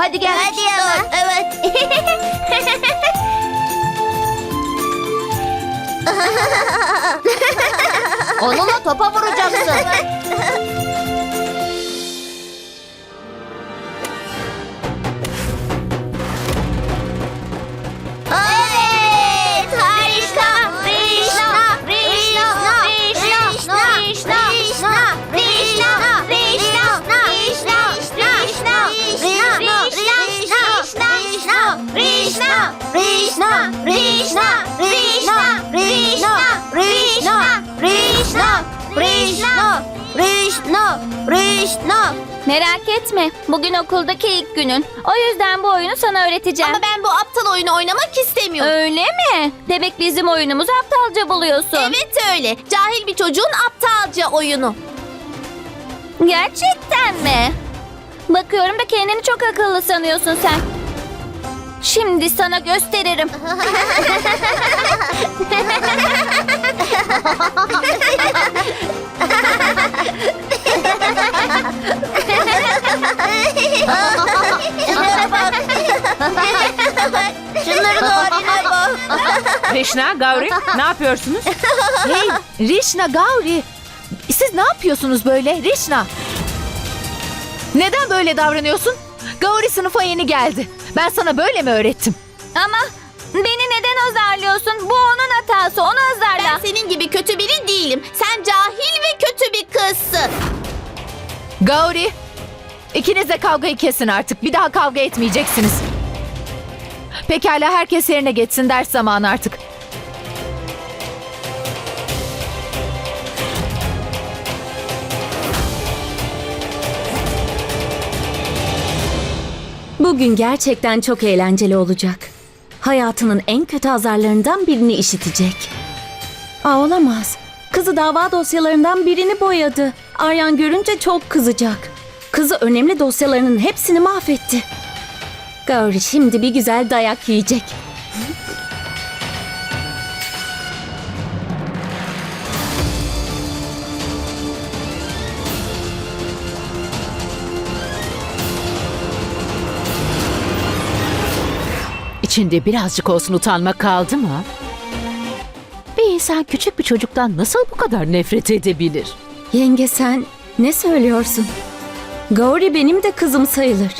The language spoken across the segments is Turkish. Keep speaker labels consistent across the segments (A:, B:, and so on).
A: Hadi gel.
B: Hadi ama. Evet.
A: Onunla topa vuracaksın.
B: Rişna. Rişna. Rişna.
C: Merak etme. Bugün okuldaki ilk günün. O yüzden bu oyunu sana öğreteceğim.
B: Ama ben bu aptal oyunu oynamak istemiyorum.
C: Öyle mi? Demek bizim oyunumuzu aptalca buluyorsun.
B: Evet öyle. Cahil bir çocuğun aptalca oyunu.
C: Gerçekten mi? Bakıyorum da kendini çok akıllı sanıyorsun sen. Şimdi sana gösteririm.
B: Şunların haline bak.
D: Rişna, Gauri ne yapıyorsunuz?
E: Hey Rişna Gauri. Siz ne yapıyorsunuz böyle Rişna? Neden böyle davranıyorsun? Gauri sınıfa yeni geldi. Ben sana böyle mi öğrettim?
C: Ama beni neden azarlıyorsun? Bu onun hatası. Onu azarla.
B: Ben senin gibi kötü biri değilim. Sen cahil ve kötü bir kızsın.
E: Gauri, ikiniz de kavgayı kesin artık. Bir daha kavga etmeyeceksiniz. Pekala herkes yerine geçsin ders zamanı artık.
F: Bugün gerçekten çok eğlenceli olacak. Hayatının en kötü azarlarından birini işitecek. Aa olamaz. Kızı dava dosyalarından birini boyadı. Aryan görünce çok kızacak. Kızı önemli dosyalarının hepsini mahvetti. Gauri şimdi bir güzel dayak yiyecek.
D: İçinde birazcık olsun utanma kaldı mı? Bir insan küçük bir çocuktan nasıl bu kadar nefret edebilir?
F: Yenge sen ne söylüyorsun? Gauri benim de kızım sayılır.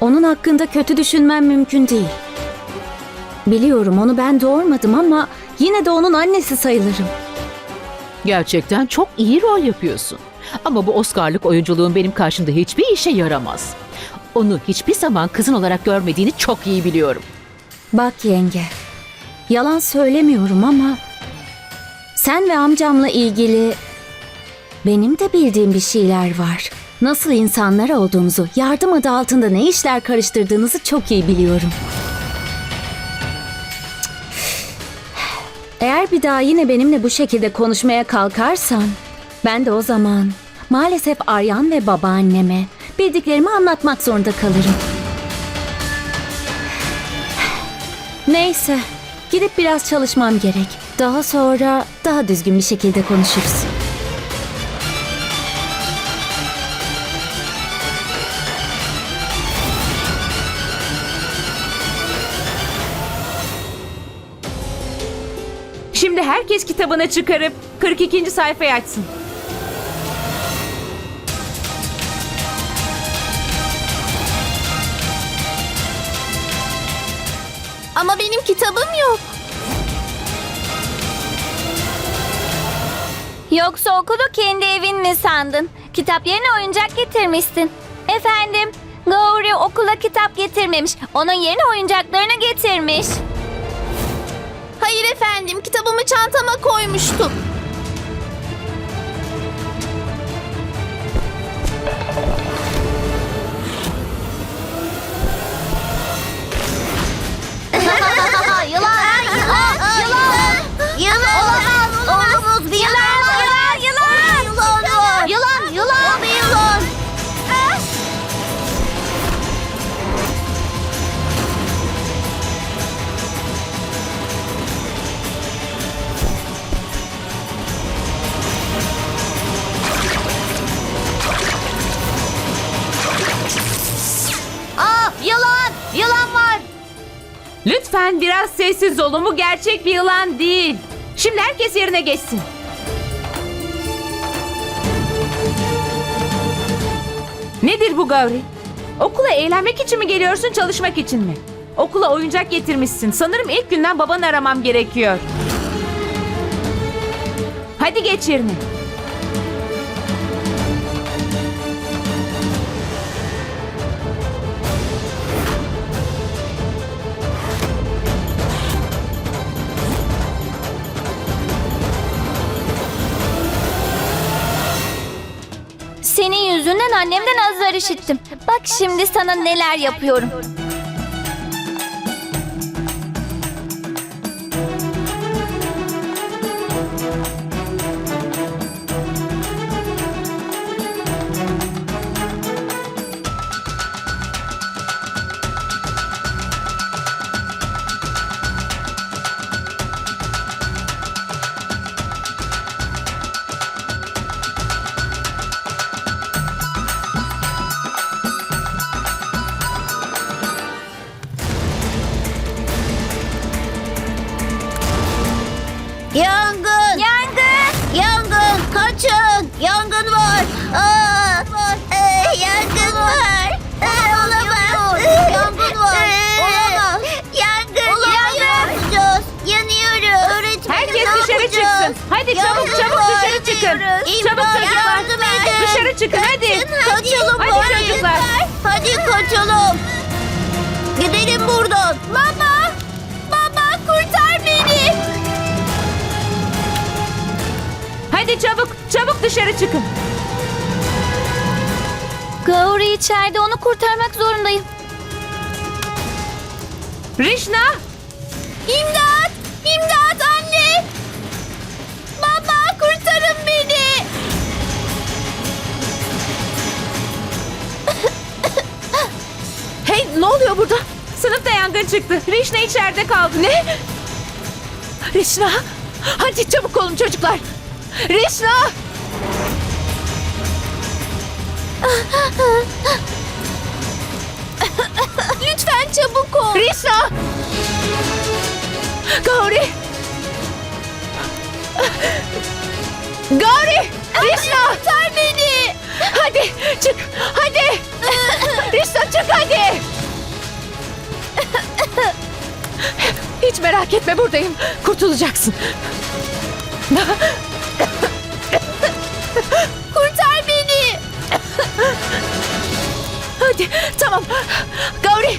F: Onun hakkında kötü düşünmem mümkün değil. Biliyorum onu ben doğurmadım ama yine de onun annesi sayılırım.
D: Gerçekten çok iyi rol yapıyorsun. Ama bu Oscar'lık oyunculuğun benim karşımda hiçbir işe yaramaz. Onu hiçbir zaman kızın olarak görmediğini çok iyi biliyorum.
F: Bak yenge, yalan söylemiyorum ama sen ve amcamla ilgili benim de bildiğim bir şeyler var. Nasıl insanlar olduğunuzu, yardım adı altında ne işler karıştırdığınızı çok iyi biliyorum. Eğer bir daha yine benimle bu şekilde konuşmaya kalkarsan, ben de o zaman maalesef Aryan ve babaanneme bildiklerimi anlatmak zorunda kalırım. Neyse, gidip biraz çalışmam gerek. Daha sonra daha düzgün bir şekilde konuşuruz.
D: Şimdi herkes kitabını çıkarıp 42. sayfayı açsın.
B: Ama benim kitabım yok.
C: Yoksa okulu kendi evin mi sandın? Kitap yerine oyuncak getirmişsin. Efendim, Gauri okula kitap getirmemiş. Onun yerine oyuncaklarını getirmiş.
B: Hayır efendim kitabımı çantama koymuştum.
E: Sessiz olun. Gerçek bir yılan değil. Şimdi herkes yerine geçsin. Nedir bu Gavri? Okula eğlenmek için mi geliyorsun, çalışmak için mi? Okula oyuncak getirmişsin. Sanırım ilk günden babanı aramam gerekiyor. Hadi geç yerine.
A: Senin yüzünden annemden azar işittim. Bak şimdi sana neler yapıyorum.
E: Dışarı çıkın hadi.
B: Kaçın, Kaçalım
E: Hadi
B: bari.
E: çocuklar.
B: Hadi kaçalım. Gidelim buradan. Baba! Baba kurtar beni!
E: Hadi çabuk çabuk dışarı çıkın.
A: Gauri içeride onu kurtarmak zorundayım.
E: Rişna!
B: İmdat
E: yangın çıktı. Rişna içeride kaldı. Ne? Rişna hadi çabuk olun çocuklar. Rişna
B: Lütfen çabuk ol.
E: Rişna Gauri Gauri Rişna
B: Kurtar beni!
E: Hadi çık hadi Rişna çık hadi merak etme buradayım Kurtulacaksın
B: Kurtar beni!
E: Hadi tamam Gauri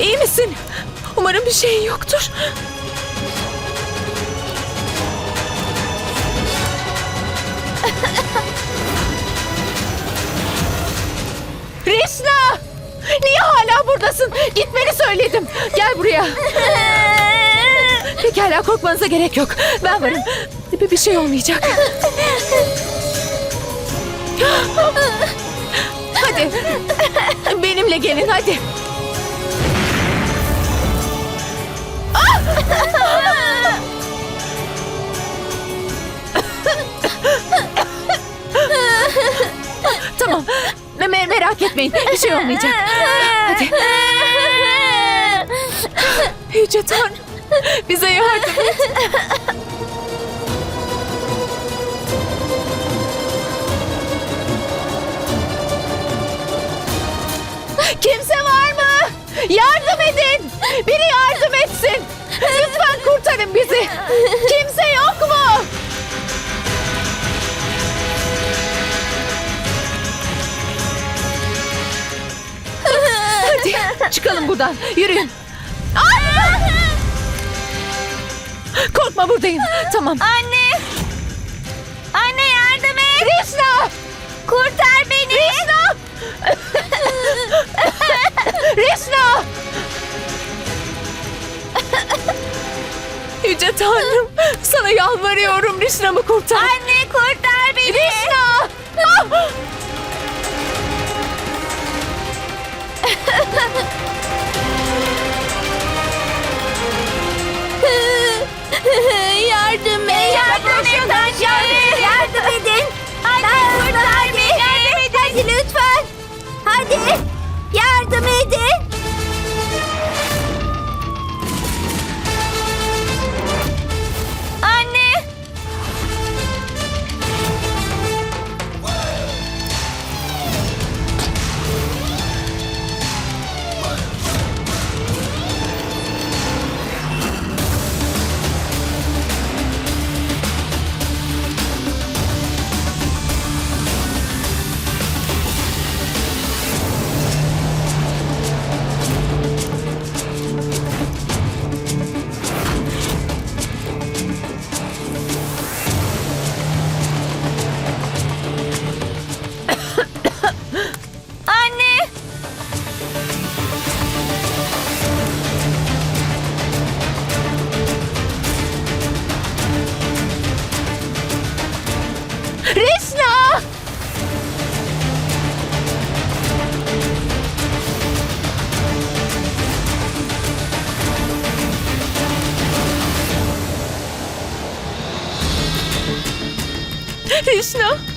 E: İyi misin? Umarım bir şeyin yoktur Rişna! Niye hala buradasın? Gitmeni söyledim. Gel buraya. Pekala korkmanıza gerek yok. Ben varım. Bir, bir şey olmayacak. Hadi. Benimle gelin hadi. Tamam. Me- merak etmeyin. Bir şey olmayacak. Hadi. Yüce Tanrım. Bize yardım et. Kimse var mı? Yardım edin. Biri yardım etsin. Lütfen kurtarın bizi. Kimse yok mu? Hadi çıkalım buradan. Yürüyün. Aa! Korkma buradayım. Tamam.
A: Anne! Anne yardım et!
E: Rişna!
A: Kurtar beni!
E: Rişna! Rişna! Yüce Tanrım, sana yalvarıyorum Rişna'mı kurtar.
A: Anne kurtar beni!
E: Rişna!
B: Yardım et!
A: Yardım et!
B: Yardım edin!
A: Anne kurtar beni!
B: Hadi lütfen! Hadi! Yardım edin!
A: Resna! Resna!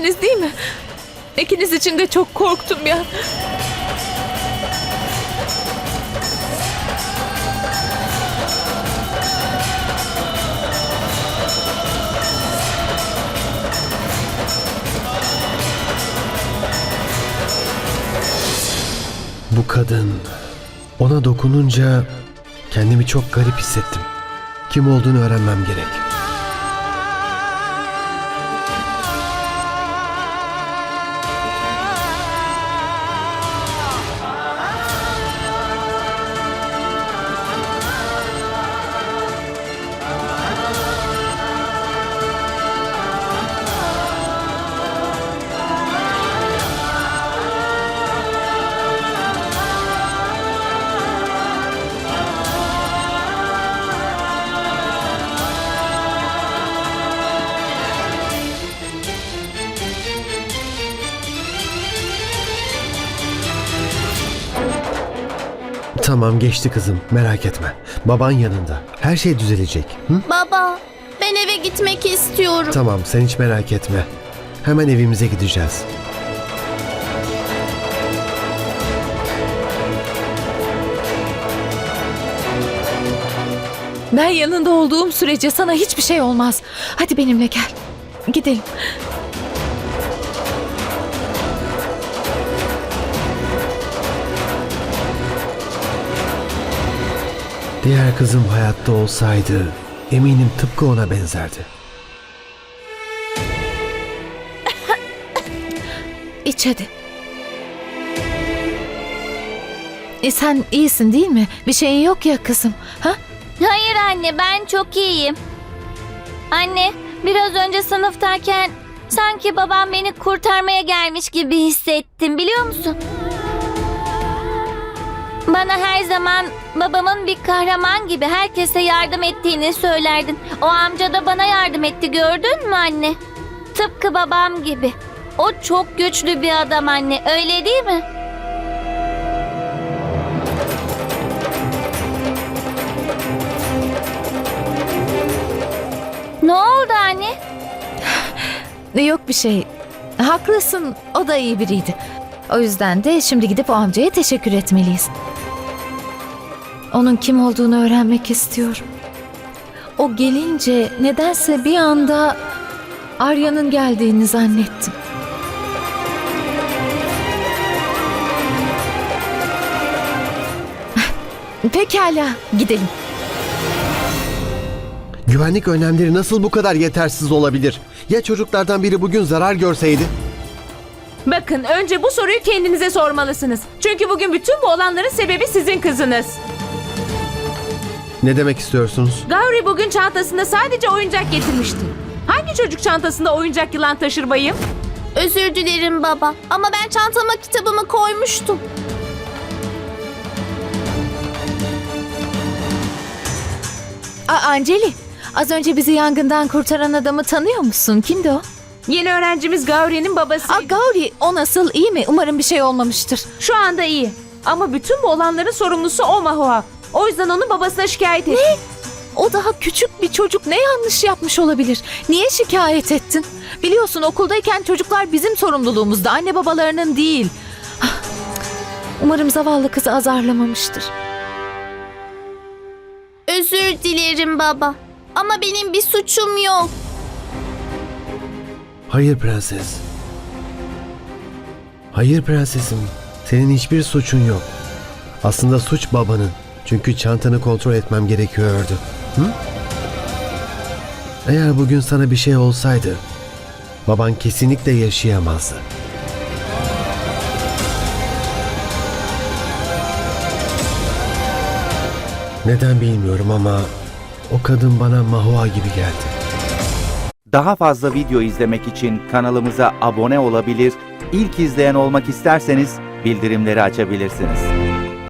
G: İyisiniz değil mi? İkiniz için de çok korktum ya.
H: Bu kadın. Ona dokununca kendimi çok garip hissettim. Kim olduğunu öğrenmem gerek. Tamam geçti kızım merak etme. Baban yanında. Her şey düzelecek. Hı?
B: Baba, ben eve gitmek istiyorum.
H: Tamam sen hiç merak etme. Hemen evimize gideceğiz.
E: Ben yanında olduğum sürece sana hiçbir şey olmaz. Hadi benimle gel. Gidelim.
H: Diğer kızım hayatta olsaydı eminim tıpkı ona benzerdi.
E: İç hadi. E sen iyisin değil mi? Bir şeyin yok ya kızım. Ha?
C: Hayır anne ben çok iyiyim. Anne biraz önce sınıftayken sanki babam beni kurtarmaya gelmiş gibi hissettim biliyor musun? Bana her zaman babamın bir kahraman gibi herkese yardım ettiğini söylerdin. O amca da bana yardım etti gördün mü anne? Tıpkı babam gibi. O çok güçlü bir adam anne öyle değil mi? Ne oldu anne?
E: Yok bir şey. Haklısın. O da iyi biriydi. O yüzden de şimdi gidip o amcaya teşekkür etmeliyiz. Onun kim olduğunu öğrenmek istiyorum. O gelince nedense bir anda Arya'nın geldiğini zannettim. Pekala, gidelim.
H: Güvenlik önlemleri nasıl bu kadar yetersiz olabilir? Ya çocuklardan biri bugün zarar görseydi?
G: Bakın önce bu soruyu kendinize sormalısınız. Çünkü bugün bütün bu olanların sebebi sizin kızınız.
H: Ne demek istiyorsunuz?
G: Gavri bugün çantasında sadece oyuncak getirmişti. Hangi çocuk çantasında oyuncak yılan taşır bayım?
B: Özür dilerim baba. Ama ben çantama kitabımı koymuştum.
E: A Anceli, az önce bizi yangından kurtaran adamı tanıyor musun? Kimdi o?
G: Yeni öğrencimiz Gavri'nin babası.
E: Aa, Gauri, o nasıl? İyi mi? Umarım bir şey olmamıştır.
G: Şu anda iyi. Ama bütün bu olanların sorumlusu o Mahua. O yüzden onu babasına şikayet etti.
E: O daha küçük bir çocuk ne yanlış yapmış olabilir? Niye şikayet ettin? Biliyorsun okuldayken çocuklar bizim sorumluluğumuzda, anne babalarının değil. Ah, Umarım zavallı kızı azarlamamıştır.
B: Özür dilerim baba. Ama benim bir suçum yok.
H: Hayır prenses. Hayır prensesim. Senin hiçbir suçun yok. Aslında suç babanın. Çünkü çantanı kontrol etmem gerekiyordu. Hı? Eğer bugün sana bir şey olsaydı, baban kesinlikle yaşayamazdı. Neden bilmiyorum ama o kadın bana Mahua gibi geldi.
I: Daha fazla video izlemek için kanalımıza abone olabilir, ilk izleyen olmak isterseniz bildirimleri açabilirsiniz.